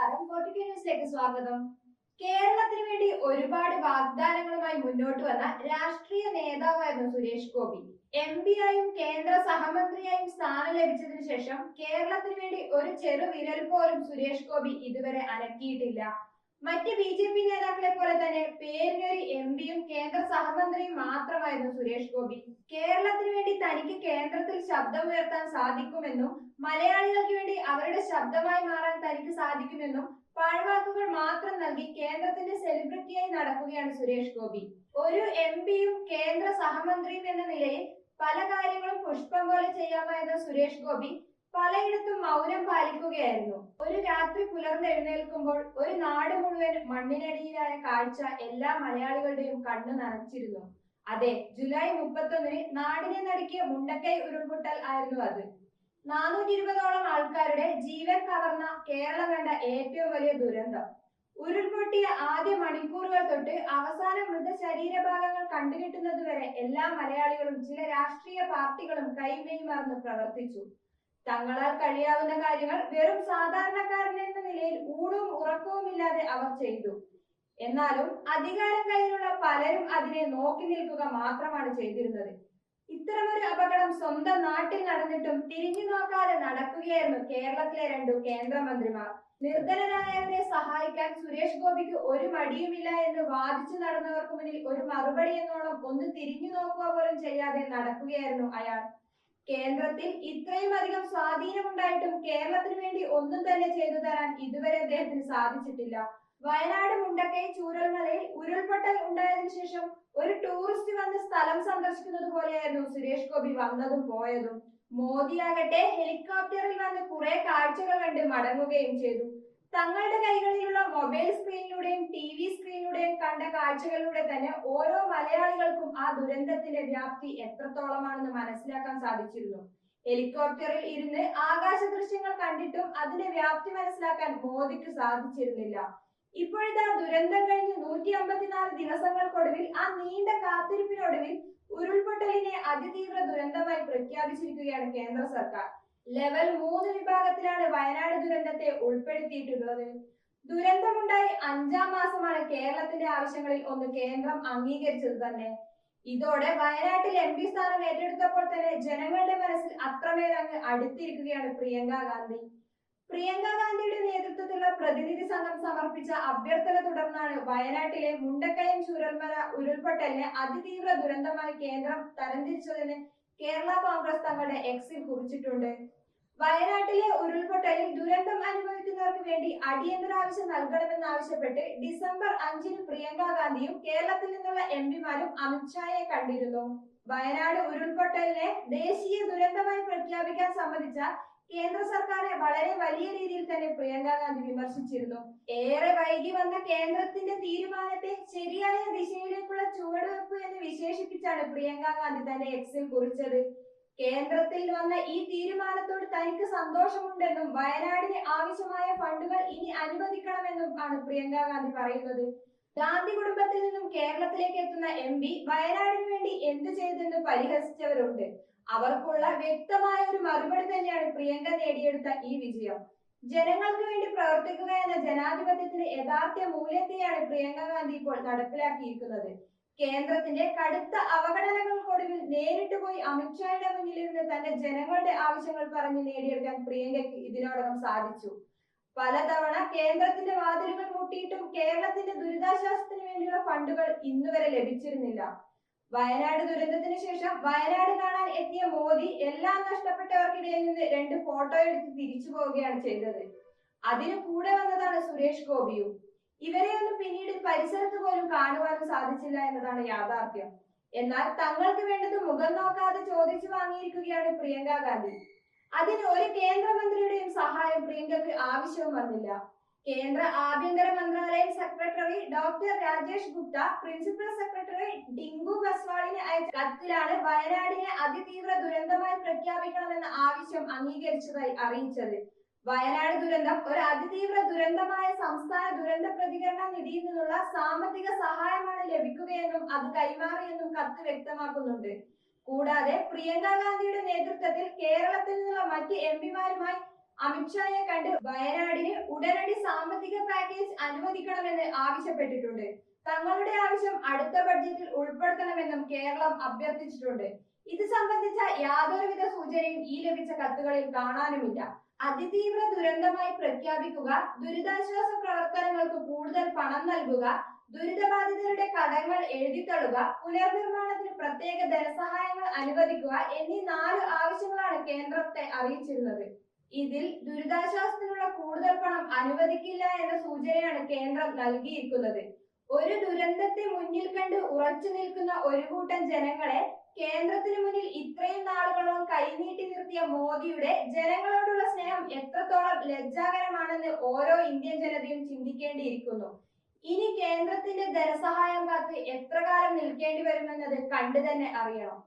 നമസ്കാരം. ഫോർട്ടിക്ക ന്യൂസിലേക്ക് സ്വാഗതം. കേരളത്തിന് വേണ്ടി ഒരുപാട് വാഗ്ദാനങ്ങളുമായി മുന്നോട്ട് വന്ന രാഷ്ട്രീയ നേതാവായിരുന്നു സുരേഷ് ഗോപി. എം ആയും കേന്ദ്ര സഹമന്ത്രിയായും സ്ഥാനം ലഭിച്ചതിന് ശേഷം കേരളത്തിന് വേണ്ടി ഒരു ചെറു വിരൽ പോലും സുരേഷ് ഗോപി ഇതുവരെ അനക്കിയിട്ടില്ല മറ്റ് ബി ജെ പി നേതാക്കളെ പോലെ തന്നെ പേരിനൊരു എം പിയും കേന്ദ്ര സഹമന്ത്രിയും മാത്രമായിരുന്നു സുരേഷ് ഗോപി. കേരളത്തിന് വേണ്ടി തനിക്ക് കേന്ദ്രത്തിൽ ശബ്ദം ഉയർത്താൻ സാധിക്കുമെന്നും മലയാളികൾക്ക് വേണ്ടി അവരുടെ ശബ്ദമായി മാറാൻ തനിക്ക് സാധിക്കുമെന്നും പാഴ്വാക്കുകൾ മാത്രം നൽകി കേന്ദ്രത്തിന്റെ സെലിബ്രിറ്റിയായി നടക്കുകയാണ് സുരേഷ് ഗോപി. ഒരു എം പിയും കേന്ദ്ര സഹമന്ത്രിയും എന്ന നിലയിൽ പല കാര്യങ്ങളും പുഷ്പം പോലെ ചെയ്യാമായിരുന്ന സുരേഷ് ഗോപി. പലയിടത്തും മൗനം പാലിക്കുകയായിരുന്നു. ഒരു രാത്രി പുലർന്നെഴുന്നേൽക്കുമ്പോൾ ഒരു നാട് മുഴുവൻ മണ്ണിനടിയിലായ കാഴ്ച എല്ലാ മലയാളികളുടെയും കണ്ണു നനച്ചിരുന്നു. അതെ ജൂലൈ മുപ്പത്തൊന്നിന് നാടിനെ നടുക്കിയ മുണ്ടക്കൈ ഉരുൾപൊട്ടൽ ആയിരുന്നു അത്. നാനൂറ്റി ഇരുപതോളം ആൾക്കാരുടെ ജീവൻ കവർന്ന കേരളം കണ്ട ഏറ്റവും വലിയ ദുരന്തം. ഉരുൾപൊട്ടിയ ആദ്യ മണിക്കൂറുകൾ തൊട്ട് അവസാന മൃതശരീരഭാഗങ്ങൾ കണ്ടുകിട്ടുന്നതുവരെ എല്ലാ മലയാളികളും ചില രാഷ്ട്രീയ പാർട്ടികളും കൈമേയി മറന്ന് പ്രവർത്തിച്ചു. തങ്ങളാൽ കഴിയാവുന്ന കാര്യങ്ങൾ വെറും സാധാരണക്കാരൻ എന്ന നിലയിൽ ഊടും ഉറക്കവും ഇല്ലാതെ അവർ ചെയ്തു. എന്നാലും അധികാരം കയ്യിലുള്ള പലരും അതിനെ നോക്കി നിൽക്കുക മാത്രമാണ് ചെയ്തിരുന്നത്. ഇത്തരമൊരു അപകടം സ്വന്തം നാട്ടിൽ നടന്നിട്ടും തിരിഞ്ഞു നോക്കാതെ നടക്കുകയായിരുന്നു കേരളത്തിലെ രണ്ടു കേന്ദ്രമന്ത്രിമാർ. നിർധനരായവരെ സഹായിക്കാൻ സുരേഷ് ഗോപിക്ക് ഒരു മടിയുമില്ല എന്ന് വാദിച്ചു നടന്നവർക്ക് മുന്നിൽ ഒരു മറുപടി എന്നോണം ഒന്ന് തിരിഞ്ഞു നോക്കുക പോലും ചെയ്യാതെ നടക്കുകയായിരുന്നു അയാൾ. കേന്ദ്രത്തിൽ ഇത്രയും അധികം സ്വാധീനമുണ്ടായിട്ടും കേരളത്തിന് വേണ്ടി ഒന്നും തന്നെ ചെയ്തു തരാൻ ഇതുവരെ അദ്ദേഹത്തിന് സാധിച്ചിട്ടില്ല. വയനാട് മുണ്ടക്കൈ ചൂരൽമലയിൽ ഉരുൾപൊട്ടൽ ഉണ്ടായതിനു ശേഷം ഒരു ടൂറിസ്റ്റ് വന്ന് സ്ഥലം സന്ദർശിക്കുന്നത് പോലെയായിരുന്നു സുരേഷ് ഗോപി വന്നതും പോയതും. മോദിയാകട്ടെ ഹെലികോപ്റ്ററിൽ വന്ന് കുറെ കാഴ്ചകൾ കണ്ട് മടങ്ങുകയും ചെയ്തു. തങ്ങളുടെ കൈകളിലുള്ള മൊബൈൽ കണ്ട കാഴ്ചകളിലൂടെ തന്നെ ഓരോ മലയാളികൾക്കും ആ ദുരന്തത്തിന്റെ വ്യാപ്തി എത്രത്തോളമാണെന്ന് മനസ്സിലാക്കാൻ സാധിച്ചിരുന്നു. ഹെലികോപ്റ്ററിൽ ഇരുന്ന് ആകാശ ദൃശ്യങ്ങൾ കണ്ടിട്ടും അതിന്റെ വ്യാപ്തി മനസ്സിലാക്കാൻ മോദിക്ക് സാധിച്ചിരുന്നില്ല. ഇപ്പോഴത്തെ ദുരന്തം കഴിഞ്ഞ് നൂറ്റി അമ്പത്തിനാല് ദിവസങ്ങൾക്കൊടുവിൽ ആ നീണ്ട കാത്തിരിപ്പിനൊടുവിൽ ഉരുൾപൊട്ടലിനെ അതിതീവ്ര ദുരന്തമായി പ്രഖ്യാപിച്ചിരിക്കുകയാണ് കേന്ദ്ര സർക്കാർ. ലെവൽ മൂന്ന് വിഭാഗത്തിലാണ് വയനാട് ദുരന്തത്തെ ഉൾപ്പെടുത്തിയിട്ടുള്ളത്. ദുരന്തമുണ്ടായി അഞ്ചാം മാസമാണ് കേരളത്തിന്റെ ആവശ്യങ്ങളിൽ ഒന്ന് കേന്ദ്രം അംഗീകരിച്ചത് തന്നെ. ഇതോടെ വയനാട്ടിൽ എം പി സ്ഥാനം ഏറ്റെടുത്തപ്പോൾ തന്നെ ജനങ്ങളുടെ മനസ്സിൽ അത്രമേൽ അങ്ങ് അടുത്തിരിക്കുകയാണ് പ്രിയങ്ക ഗാന്ധി. പ്രിയങ്ക ഗാന്ധിയുടെ നേതൃത്വത്തിലുള്ള പ്രതിനിധി സംഘം സമർപ്പിച്ച അഭ്യർത്ഥന തുടർന്നാണ് വയനാട്ടിലെ മുണ്ടക്കയം ചൂരൽമല ഉരുൾപൊട്ടലിനെ അതിതീവ്ര ദുരന്തമായി കേന്ദ്രം തരംതിരിച്ചതിന് കേരള കോൺഗ്രസ് തങ്ങളുടെ എക്സിൽ കുറിച്ചിട്ടുണ്ട്. വയനാട്ടിലെ ഉരുൾപൊട്ടലിൽ ദുരന്തം അനുഭവിക്കുന്നവർക്ക് വേണ്ടി അടിയന്തര ആവശ്യം നൽകണമെന്നാവശ്യപ്പെട്ട് ഡിസംബർ അഞ്ചിന് പ്രിയങ്ക ഗാന്ധിയും കേരളത്തിൽ നിന്നുള്ള എം പിമാരും അമിത്ഷായെ കണ്ടിരുന്നു. വയനാട് ഉരുൾപൊട്ടലിനെ ദേശീയ ദുരന്തമായി പ്രഖ്യാപിക്കാൻ സംബന്ധിച്ച കേന്ദ്ര സർക്കാരെ വളരെ വലിയ രീതിയിൽ തന്നെ പ്രിയങ്ക ഗാന്ധി വിമർശിച്ചിരുന്നു. ഏറെ വൈകി വന്ന കേന്ദ്രത്തിന്റെ തീരുമാനത്തെ ശരിയായ ദിശയിലേക്കുള്ള ചുവടുവെപ്പ് എന്ന് വിശേഷിപ്പിച്ചാണ് പ്രിയങ്ക ഗാന്ധി തന്റെ എക്സിൽ കുറിച്ചത്. കേന്ദ്രത്തിൽ വന്ന ഈ തീരുമാനത്തോട് തനിക്ക് സന്തോഷമുണ്ടെന്നും വയനാടിന് ആവശ്യമായ ഫണ്ടുകൾ ഇനി അനുവദിക്കണമെന്നും ആണ് പ്രിയങ്ക ഗാന്ധി പറയുന്നത്. ഗാന്ധി കുടുംബത്തിൽ നിന്നും കേരളത്തിലേക്ക് എത്തുന്ന എം പി വയനാടിന് വേണ്ടി എന്ത് ചെയ്തെന്ന് പരിഹസിച്ചവരുണ്ട്. അവർക്കുള്ള വ്യക്തമായ ഒരു മറുപടി തന്നെയാണ് പ്രിയങ്ക നേടിയെടുത്ത ഈ വിജയം. ജനങ്ങൾക്ക് വേണ്ടി പ്രവർത്തിക്കുക എന്ന ജനാധിപത്യത്തിന്റെ യഥാർത്ഥ മൂല്യത്തെയാണ് പ്രിയങ്ക ഗാന്ധി ഇപ്പോൾ നടപ്പിലാക്കിയിരിക്കുന്നത്. കേന്ദ്രത്തിന്റെ കടുത്ത നേരിട്ട് പോയി അമിത്ഷായുടെ മുന്നിലിരുന്ന് തന്റെ ജനങ്ങളുടെ ആവശ്യങ്ങൾ പറഞ്ഞ് നേടിയെടുക്കാൻ പ്രിയങ്കയ്ക്ക് ഇതിനോടകം സാധിച്ചു. പലതവണ കേന്ദ്രത്തിന്റെ വാതിലുകൾ മുട്ടിയിട്ടും കേരളത്തിന്റെ ദുരിതാശ്വാസത്തിന് വേണ്ടിയുള്ള ഫണ്ടുകൾ ഇന്നുവരെ ലഭിച്ചിരുന്നില്ല. വയനാട് ദുരന്തത്തിന് ശേഷം വയനാട് കാണാൻ എത്തിയ മോദി എല്ലാം നഷ്ടപ്പെട്ടവർക്കിടയിൽ നിന്ന് രണ്ട് ഫോട്ടോ എടുത്ത് തിരിച്ചു പോവുകയാണ് ചെയ്തത്. അതിന് കൂടെ വന്നതാണ് സുരേഷ് ഗോപിയും. ഇവരെയൊന്നും പിന്നീട് പരിസരത്ത് പോലും കാണുവാനും സാധിച്ചില്ല എന്നതാണ് യാഥാർത്ഥ്യം. എന്നാൽ തങ്ങൾക്ക് വേണ്ടത് മുഖം നോക്കാതെ ചോദിച്ചു വാങ്ങിയിരിക്കുകയാണ് പ്രിയങ്ക ഗാന്ധി. അതിന് ഒരു കേന്ദ്രമന്ത്രിയുടെയും സഹായം പ്രിയങ്കയ്ക്ക് ആവശ്യവും വന്നില്ല. കേന്ദ്ര ആഭ്യന്തര മന്ത്രാലയം secretary doctor Rajesh Gupta principal secretary Dinku ബസ്വാളിന് അയച്ച കത്തിലാണ് വയനാടിനെ അതിതീവ്ര ദുരന്തമായി പ്രഖ്യാപിക്കണമെന്ന ആവശ്യം അംഗീകരിച്ചതായി അറിയിച്ചത്. വയനാട് ദുരന്തം ഒരു അതിതീവ്ര ദുരന്തമായ സംസ്ഥാന ദുരന്ത പ്രതികരണ നിധിയിൽ നിന്നുള്ള സാമ്പത്തിക സഹായമാണ് ലഭിക്കുകയെന്നും അത് കൈമാറിയെന്നും കത്ത് വ്യക്തമാക്കുന്നുണ്ട്. കൂടാതെ പ്രിയങ്ക ഗാന്ധിയുടെ നേതൃത്വത്തിൽ കേരളത്തിൽ നിന്നുള്ള മറ്റ് എം പിമാരുമായി അമിത്ഷായെ കണ്ട് വയനാടിന് ഉടനടി സാമ്പത്തിക പാക്കേജ് അനുവദിക്കണമെന്ന് ആവശ്യപ്പെട്ടിട്ടുണ്ട്. തങ്ങളുടെ ആവശ്യം അടുത്ത ബഡ്ജറ്റിൽ ഉൾപ്പെടുത്തണമെന്നും കേരളം അഭ്യർത്ഥിച്ചിട്ടുണ്ട്. ഇത് സംബന്ധിച്ച യാതൊരുവിധ സൂചനയും ഈ ലഭിച്ച കത്തുകളിൽ കാണാനുമില്ല. അതിതീവ്ര ദുരന്തമായി പ്രഖ്യാപിക്കുക ദുരിതാശ്വാസ പ്രവർത്തനങ്ങൾക്ക് കൂടുതൽ പണം നൽകുക ദുരിതബാധിതരുടെ കടങ്ങൾ എഴുതിത്തള്ളുക പുനർനിർമ്മാണത്തിന് പ്രത്യേക ധനസഹായങ്ങൾ അനുവദിക്കുക എന്നീ നാല് ആവശ്യങ്ങളാണ് കേന്ദ്രത്തെ അറിയിച്ചിരുന്നത്. ഇതിൽ ദുരിതാശ്വാസത്തിനുള്ള കൂടുതൽ പണം അനുവദിക്കില്ല എന്ന സൂചനയാണ് കേന്ദ്രം നൽകിയിരിക്കുന്നത്. ഒരു ദുരന്തത്തെ മുന്നിൽ കണ്ട് ഉറച്ചു നിൽക്കുന്ന ഒരു കൂട്ടം ജനങ്ങളെ കേന്ദ്രത്തിന് മുന്നിൽ ഇത്രയും നാളുകളോളം കൈനീട്ടി നിർത്തിയ മോദിയുടെ ജനങ്ങളോടുള്ള എത്രത്തോളം ലജ്ജാകരമാണെന്ന് ഓരോ ഇന്ത്യൻ ജനതയും ചിന്തിക്കേണ്ടിയിരിക്കുന്നു. ഇനി കേന്ദ്രത്തിന്റെ ധനസഹായം കാത്ത് എത്ര കാലം നിൽക്കേണ്ടി വരുമെന്നത് കണ്ടു തന്നെ അറിയണം.